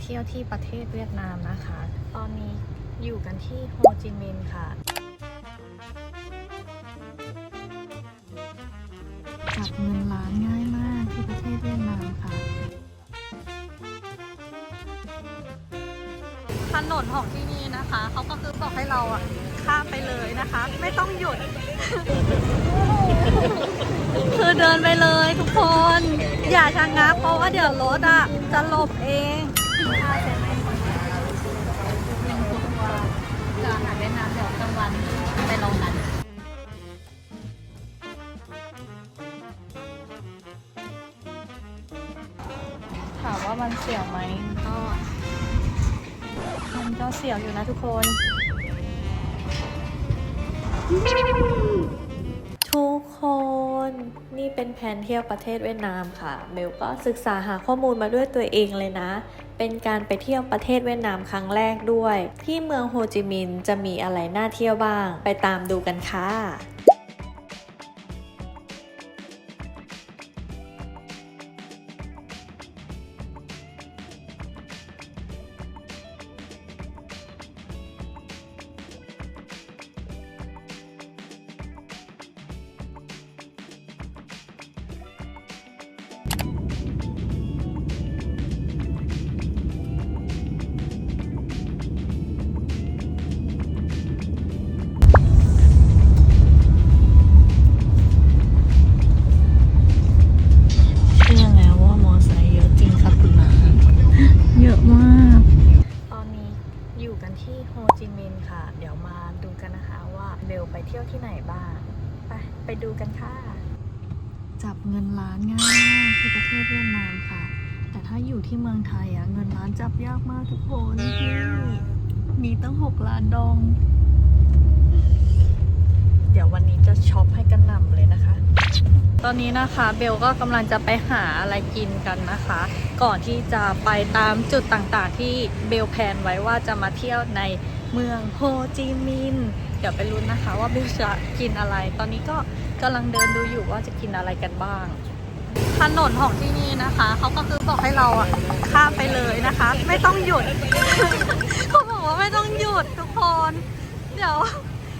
เที่ยวที่ประเทศเวียดนามนะคะ ตอนนี้อยู่กันที่โฮจิมินห์ค่ะจับเงินล้านง่ายมากที่ประเทศเวียดนามค่ะ ถนนของที่นี่นะคะ เขาก็คือบอกให้เราอะข้ามไปเลยนะคะ ไม่ต้องหยุด คือเดินไปเลยทุกคน อย่าชะงักเพราะว่าเดี๋ยวรถอะจะหลบเอง จะอาหารเวียดนามเดี๋ยวกลางวันไปลองกัน ถามว่ามันเสี่ยวไหมก็มันก็เสี่ยวอยู่นะทุกคน ทุกคนนี่เป็นแผนเที่ยวประเทศเวียดนามค่ะเบลก็ศึกษาหาข้อมูลมาด้วยตัวเองเลยนะ เป็นการไปเที่ยวประเทศเวียดนามครั้งแรกด้วย ที่เมืองโฮจิมินห์จะมีอะไรน่าเที่ยวบ้าง ไปตามดูกันค่ะ มีตั้งหกล้านดอง เดี๋ยววันนี้จะช็อปให้กันหน่ำเลยนะคะ ตอนนี้นะคะเบลก็กำลังจะไปหาอะไรกินกันนะคะ ก่อนที่จะไปตามจุดต่างๆ ที่เบลแพลนไว้ว่าจะมาเที่ยวในเมืองโฮจิมินห์เดี๋ยวไปลุ้นนะคะว่าเบลจะกินอะไร ตอนนี้ก็กำลังเดินดูอยู่ว่าจะกินอะไรกันบ้างถนนของที่นี่นะคะ เขาก็คือบอกให้เราอะข้ามไปเลยนะคะ ไม่ต้องหยุดเขาบอกว่า ไม่ต้องหยุดทุกคน เดี๋ยว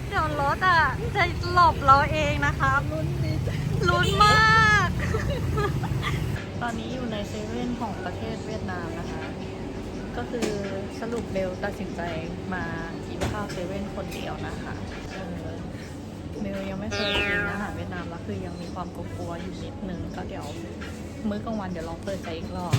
เดี๋ยวรถอะจะหลบเราเองนะคะลุ้นนิดลุ้นมาก ตอนนี้อยู่ในเซเว่นของประเทศเวียดนามนะคะ ก็คือสรุปเบลตัดสินใจมากินข้าวเซเว่นคนเดียวนะคะเออเบลยังไม่เคยกินอาหารเวียดนามแล้วคือยังมีความกลัวอยู่นิดนึงก็เดี๋ยวมื้อกลางวันเดี๋ยวลองเปิดใจอีกรอบ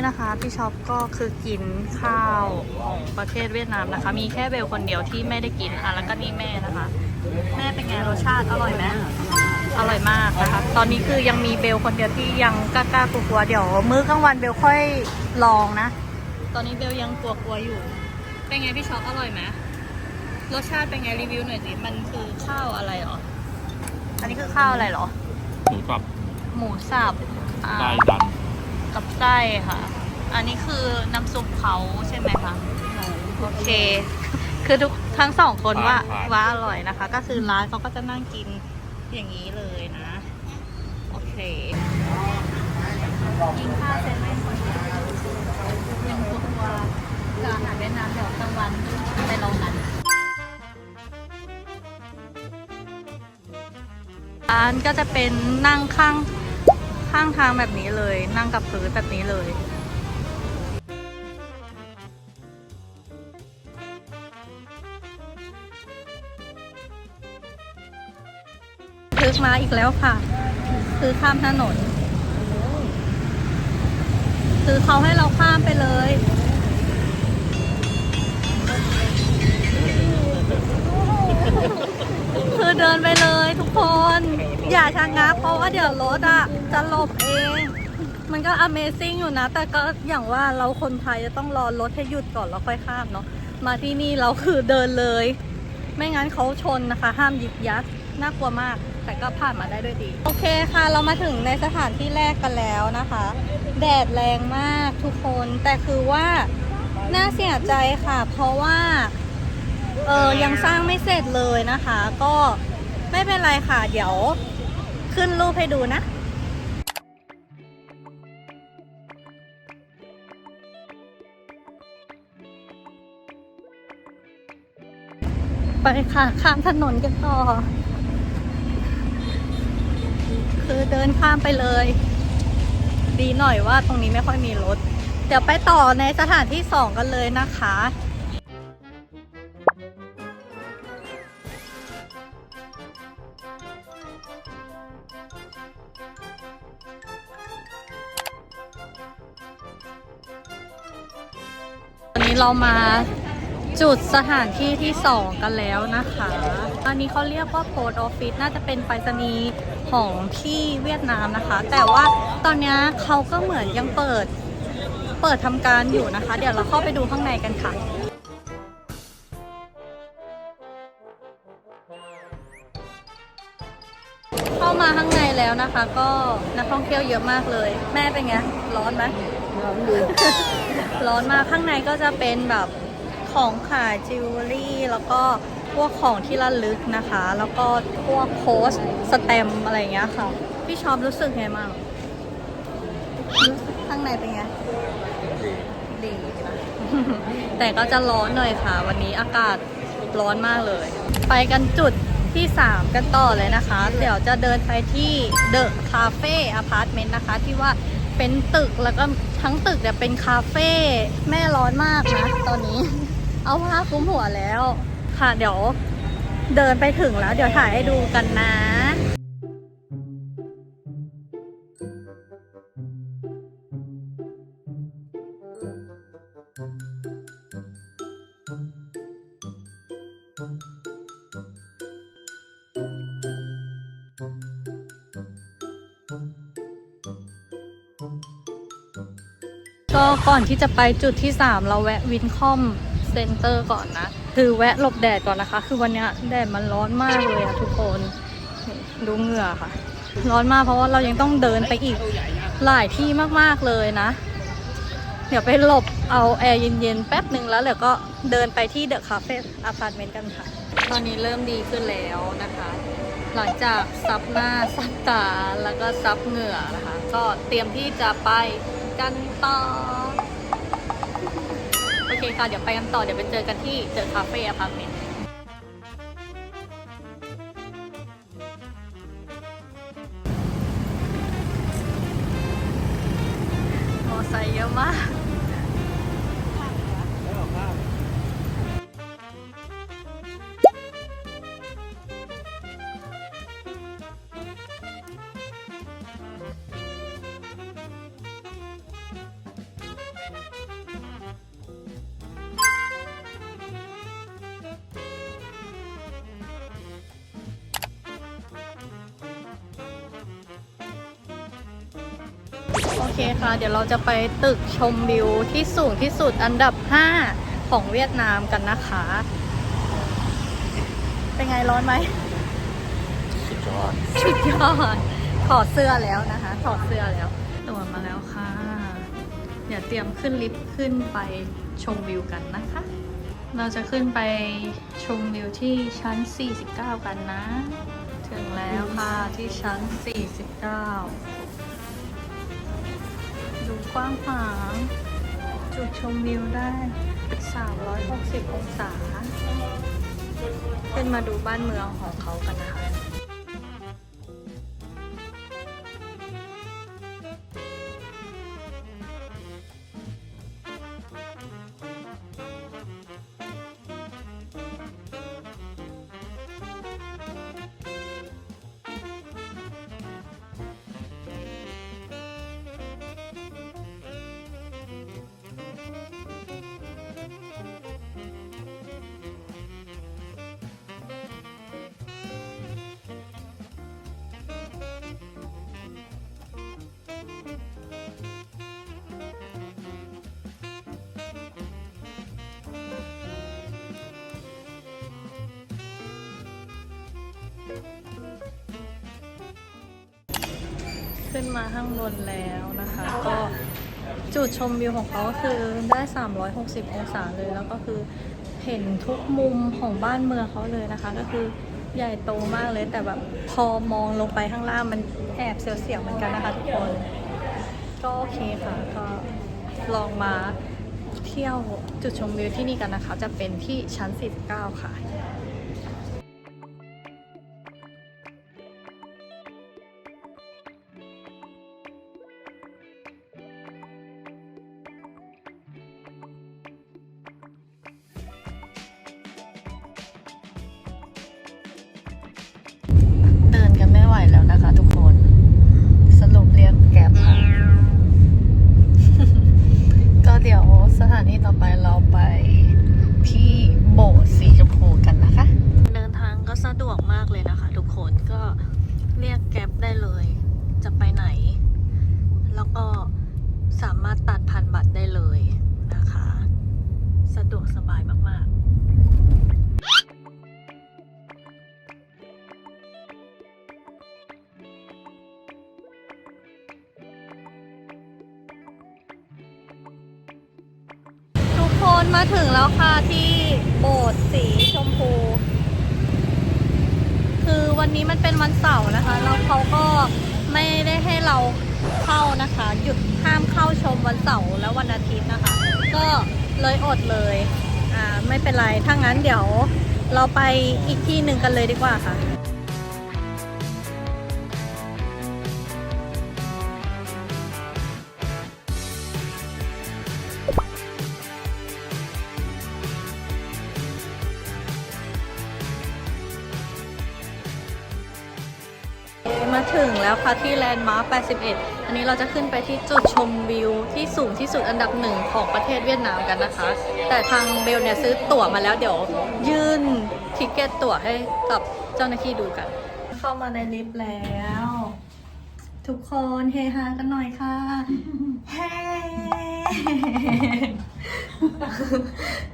นี่นะคะพี่ช็อปก็คือกินข้าวของประเทศเวียดนามนะคะ มีแค่เบลคนเดียวที่ไม่ได้กินอะแล้วก็นี่แม่นะคะ แม่เป็นไงรสชาติอร่อยไหมอร่อยมากนะคะ ตอนนี้คือยังมีเบลคนเดียวที่ยังกล้าๆกลัวๆเดี๋ยว มื้อกลางวันเบลค่อยลองนะ ตอนนี้เบลยังกลัวๆอยู่ เป็นไงพี่ช็อปอร่อยไหมรสชาติเป็นไงรีวิวหน่อยสิมันคือข้าวอะไรหรอ อันนี้คือข้าวอะไรหรอ หมูกรอบหมูสับอ่าได้ดัน กับไส้ค่ะ อันนี้คือน้ำซุปเขาใช่ไหมคะ โอเค คือทุกทั้งสองคนว่าว่าอร่อยนะคะ ก็คือร้านเขาก็จะนั่งกินอย่างนี้เลยนะ โอเค กินข้าวเสร็จไหมคนเดียวยังกลัวๆกับอาหารเวียดนามเดี๋ยวกลางวันไปลองกัน ร้านก็จะเป็นนั่งข้าง ข้างทางแบบนี้เลย นั่งกับพื้นแบบนี้เลยทึกมาอีกแล้วค่ะคือข้ามถนน คือเขาให้เราข้ามไปเลยคือเดินไปเลย ทุกคนอย่าชะงักเพราะว่าเดี๋ยวรถอะจะหลบเอง มันก็ Amazing อยู่นะ แต่ก็อย่างว่าเราคนไทยจะต้องรอรถให้หยุดก่อนแล้วค่อยข้ามเนาะมาที่นี่เราคือเดินเลย ไม่งั้นเขาชนนะคะ ห้ามยิกยักน่ากลัวมาก แต่ก็ผ่านมาได้ด้วยดี โอเคค่ะ เรามาถึงในสถานที่แรกกันแล้วนะคะ แดดแรงมากทุกคนแต่คือว่าน่าเสียใจค่ะ เพราะว่าเออยังสร้างไม่เสร็จเลยนะคะ ก็ไม่เป็นไรค่ะ เดี๋ยว ขึ้นรูปให้ดูนะไปค่ะ ข้ามถนนกันต่อ คือเดินข้ามไปเลย ดีหน่อยว่าตรงนี้ไม่ค่อยมีรถ เดี๋ยวไปต่อในสถานที่สองกันเลยนะคะ นี้เรามาจุดสถานที่ที่2กันแล้วนะคะ อันนี้เขาเรียกว่าโพสต์ออฟฟิศน่าจะเป็นไปรษณีย์ของที่เวียดนามนะคะ แต่ว่าตอนนี้เขาก็เหมือนยังเปิด เปิดทำการอยู่นะคะ เดี๋ยวเราเข้าไปดูข้างในกันค่ะ แล้วนะคะ ก็นักท่องเที่ยวเยอะมากเลย แม่เป็นไงร้อนไหมร้อนมากข้างในก็จะเป็นแบบของขายจิวเวลรี่ แล้วก็พวกของที่ระลึกนะคะ แล้วก็พวกโพสต์สแตมป์อะไรอย่างเงี้ยค่ะ พี่ชอบรู้สึกไงบ้างรู้สึกข้างในเป็นไงดีนะแต่ก็จะร้อนหน่อยค่ะ วันนี้อากาศร้อนมากเลย ไปกันจุด ที่ 3 กันต่อเลยนะคะ เดี๋ยวจะเดินไปที่เดอะคาเฟ่อพาร์ตเมนต์นะคะ ที่ว่าเป็นตึกแล้วก็ทั้งตึกเนี่ยเป็นคาเฟ่แม่ร้อนมากนะตอนนี้ เอาผ้าคลุมหัวแล้ว ค่ะเดี๋ยวเดินไปถึงแล้ว เดี๋ยวถ่ายให้ดูกันนะ ก็ก่อนที่จะไปจุดที่ 3 เราแวะวินคอมเซ็นเตอร์ก่อนนะ คือแวะหลบแดดก่อนนะคะ คือวันนี้แดดมันร้อนมากเลยอะทุกคนดูเหงื่อค่ะ ร้อนมากเพราะว่าเรายังต้องเดินไปอีกหลายที่มากๆเลยนะ เดี๋ยวไปหลบเอาแอร์เย็นๆแป๊บหนึ่งแล้วเดี๋ยวก็เดินไปที่เดอะคาเฟ่อพาร์ตเมนต์กันค่ะ ตอนนี้เริ่มดีขึ้นแล้วนะคะ หลังจากซับหน้าซับตาแล้วก็ซับเหงื่อนะคะ ก็เตรียมที่จะไป กันต่อ โอเคค่ะ เดี๋ยวไปกันต่อ เดี๋ยวไปเจอกันที่เจอคาเฟ่อพาร์ตเมนต์ โอเคค่ะ เดี๋ยวเราจะไปตึกชมวิวที่สูงที่สุดอันดับ 5 ของเวียดนามกันนะคะ เป็นไงร้อนไหมสุดยอดสุดยอดถอดเสื้อแล้วนะคะถอดเสื้อแล้วตัวจมาแล้วค่ะ เดี๋ยวเตรียมขึ้นลิฟต์ขึ้นไปชมวิวกันนะคะ เราจะขึ้นไปชมวิวที่ชั้น 49 กันนะ ถึงแล้วค่ะที่ชั้น 49ดู กว้างขวาง จุดชมวิวได้ 360 องศา เป็นมาดูบ้านเมืองของเขากันนะคะ ขึ้นมาข้างบนแล้วนะคะ ก็จุดชมวิวของเขาก็คือได้ 360 องศาเลย แล้วก็คือเห็นทุกมุมของบ้านเมืองเขาเลยนะคะ ก็คือใหญ่โตมากเลย แต่แบบพอมองลงไปข้างล่างมันแอบเสียวๆเหมือนกันนะคะทุกคน ก็โอเคค่ะ ก็ลองมาเที่ยวจุดชมวิวที่นี่กันนะคะ จะเป็นที่ชั้น 49 ค่ะ ไหวแล้วนะคะ ทุกคน สรุปเรียกแกร็บค่ะก็เดี๋ยวสถานีต่อไปเราไปที่โบสถ์สีชมพูกันนะคะ เดินทางก็สะดวกมากเลยนะคะ ทุกคนก็เรียกแกร็บ มาถึงแล้วค่ะที่โบสถ์สีชมพู คือวันนี้มันเป็นวันเสาร์นะคะแล้วเขาก็ไม่ได้ให้เราเข้านะคะ หยุดห้ามเข้าชมวันเสาร์และวันอาทิตย์นะคะ ก็เลยอดเลยอ่าไม่เป็นไรถ้างั้นเดี๋ยวเราไปอีกที่หนึ่งกันเลยดีกว่าค่ะ แล้วค่ะที่แลนด์มาร์ค81 อันนี้เราจะขึ้นไปที่จุดชมวิวที่สูงที่สุดอันดับหนึ่งของประเทศเวียดนามกันนะคะ แต่ทางเบลเนี่ยซื้อตั๋วมาแล้วเดี๋ยวยื่นทิเกตตั๋วให้กับเจ้าหน้าที่ดูกัน เข้ามาในลิฟต์แล้ว ทุกคนเฮฮากันหน่อยค่ะเฮ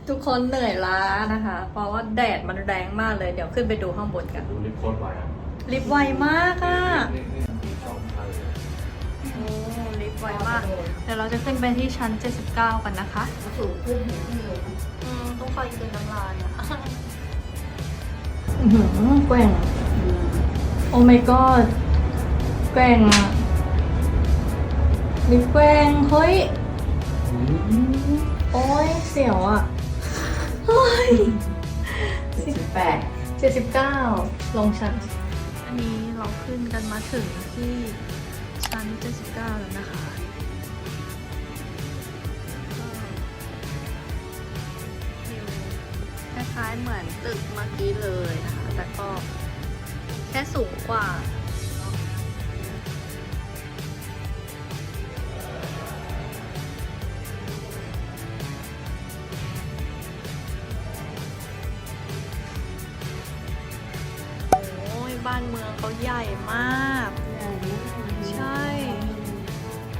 ทุกคนเหนื่อยล้านะคะ เพราะว่าแดดมันแรงมากเลย เดี๋ยวขึ้นไปดูข้างบนกัน ดูลิฟต์โคตรไวอะ ลิฟต์ไวมากอะสองพันเลยโอ้ลิฟต์ไวมาก เดี๋ยวเราจะขึ้นไปที่ชั้น 79 กันนะคะ สูงขึ้นถึงที่เลยอืมต้องคอยกินน้ำลายอะอือหือแกว่งโอ้ my god แกว่งอะลิฟต์แกว่งเฮ้ย โอ้ยเสียวอะเฮ้ย สิบแปด79ลงชั้นอันนี้ เราขึ้นกันมาถึงที่ชั้น 79 แล้วนะคะก็คล้ายๆเหมือนตึกเมื่อกี้เลยนะคะ แต่ก็แค่สูงกว่า ใหญ่มาก ใช่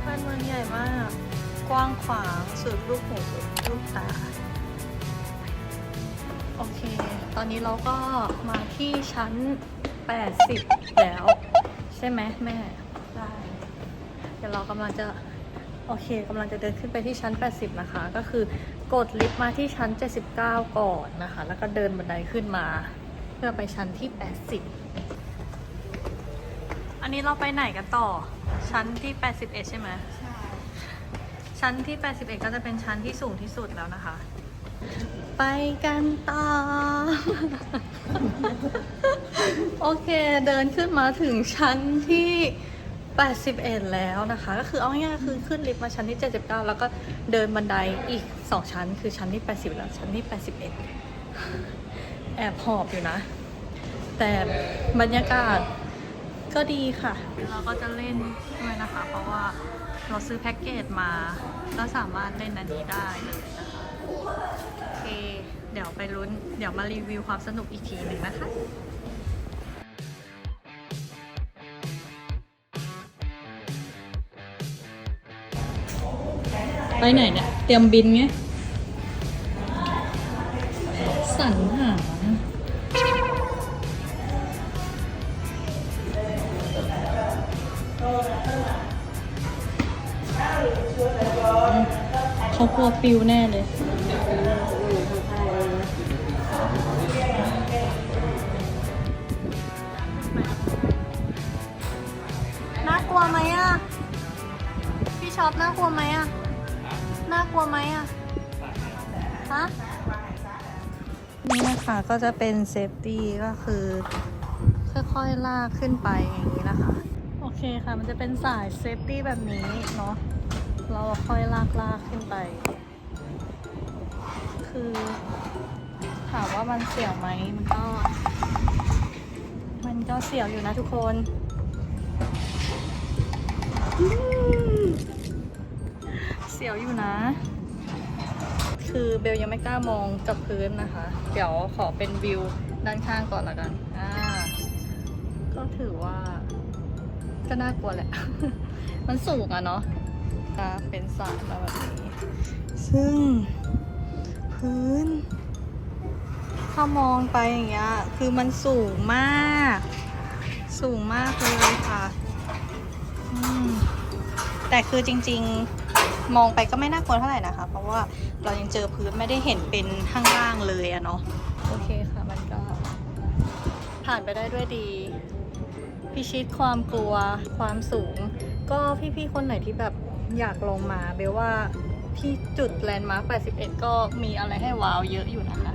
บ้านเมืองใหญ่มาก กว้างขวางสุดลูกหูสุดลูกตา โอเค ตอนนี้เราก็มาที่ชั้น 80 แล้ว ใช่ไหมแม่ ได้ เดี๋ยวเรากำลังจะโอเคกำลังจะเดินขึ้นไปที่ชั้น 80 นะคะ ก็คือกดลิฟต์มาที่ชั้น 79 ก่อนนะคะ แล้วก็เดินบันไดขึ้นมา เพื่อไปชั้นที่ 80 อันนี้เราไปไหนกันต่อ ชั้นที่ 81 ใช่ไหมใช่ชั้นที่ 81 ก็จะเป็นชั้นที่สูงที่สุดแล้วนะคะ ไปกันต่อ โอเคเดินขึ้นมาถึงชั้นที่ 81 แล้วนะคะ ก็คือเอาง่ายๆคือขึ้นลิฟต์มาชั้นที่ 79 แล้วก็เดินบันไดอีก 2 ชั้น คือชั้นที่ 80 แล้วชั้นที่ 81 แอบหอบอยู่นะ แต่บรรยากาศ ก็ดีค่ะ เราก็จะเล่นด้วยนะคะ เพราะว่าเราซื้อแพ็กเกจมาก็สามารถเล่นอันนี้ได้เลยนะคะโอเคเดี๋ยวไปลุ้นเดี๋ยวมารีวิวความสนุกอีกทีหนึ่งนะคะไปไหนเนี่ย เตรียมบินไง ปิวแน่เลย น่ากลัวไหมอะ พี่ช็อปน่ากลัวไหมอะ น่ากลัวไหมอะ ฮะ นี่นะคะก็จะเป็นเซฟตี้ก็คือ ค่อยๆลากขึ้นไปอย่างนี้นะคะ โอเคค่ะ มันจะเป็นสายเซฟตี้แบบนี้เนาะเราค่อยลากลากขึ้นไป คือถามว่ามันเสียวไหมมันก็ มันก็เสียวอยู่นะทุกคนอืมเสียวอยู่นะ คือเบลยังไม่กล้ามองกับพื้นนะคะ เดี๋ยวขอเป็นวิวด้านข้างก่อนละกัน อ่า ก็ถือว่า ก็น่ากลัวแหละ มันสูงอะเนาะจะเป็นสายมาแบบนี้ ซึ่ง พื้นถ้ามองไปอย่างเงี้ย คือมันสูงมาก สูงมากเลยค่ะ แต่คือจริง ๆ มองไปก็ไม่น่ากลัวเท่าไหร่นะคะ เพราะว่าเรายังเจอพื้นไม่ได้เห็นเป็นข้างล่างเลยอะเนาะ โอเคค่ะ มันก็ ผ่านไปได้ด้วยดี พิชิตความกลัว ความสูง ก็พี่ๆ คนไหนที่แบบอยากลงมาเบลว่า ที่จุดแลนด์มาร์ค81 ก็มีอะไรให้ว้าวเยอะอยู่นะคะ